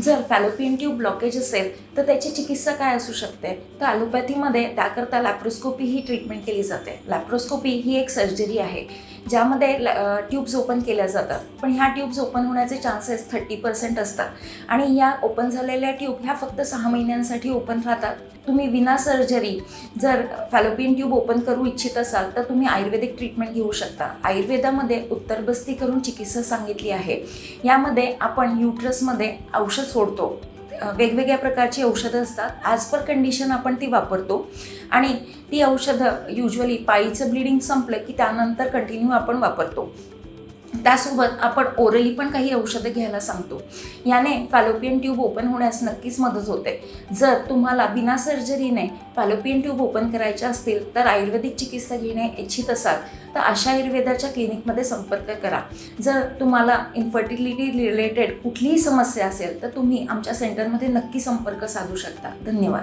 जर fallopian tube blockage असेल तर त्याची चिकित्सा काय असू शकते? तर ॲलोपॅथीमध्ये त्याकरता लॅप्रोस्कोपी ही ट्रीटमेंट केली जाते. लॅप्रोस्कोपी ही एक सर्जरी आहे. ज्यामध्ये ट्यूब्स ओपन केल्या जातात. पण ह्या ट्यूब्स ओपन होण्याचे चान्सेस थर्टी पर्सेंट असतात. आणि या ओपन झालेल्या ट्यूब ह्या फक्त सहा महिन्यांसाठी ओपन राहतात. तुम्ही विना सर्जरी जर फॅलोपियन ट्यूब ओपन करू इच्छित असाल तर तुम्ही आयुर्वेदिक ट्रीटमेंट घेऊ शकता. आयुर्वेदामध्ये उत्तरबस्ती करून चिकित्सा सांगितली आहे. यामध्ये आपण युट्रसमध्ये औषध सोडतो. वेगवेगळ्या प्रकारची औषधं असतात. ॲज पर कंडिशन आपण ती वापरतो. आणि ती औषधं युजली पायीचं ब्लिडिंग संपलं की त्यानंतर कंटिन्यू आपण वापरतो. त्यासोबत आपण ओरली पण काही औषधं घ्यायला सांगतो. याने फॅलोपियन ट्यूब ओपन होण्यास नक्कीच मदत होते. जर तुम्हाला बिना सर्जरीने फॅलोपियन ट्यूब ओपन करायच्या असतील तर आयुर्वेदिक चिकित्सा घेणे इच्छित असाल तर आशा आयुर्वेदाच्या क्लिनिकमध्ये संपर्क करा. जर तुम्हाला इन्फर्टिलिटी रिलेटेड कुठलीही समस्या असेल तर तुम्ही आमच्या सेंटरमध्ये नक्की संपर्क साधू शकता. धन्यवाद.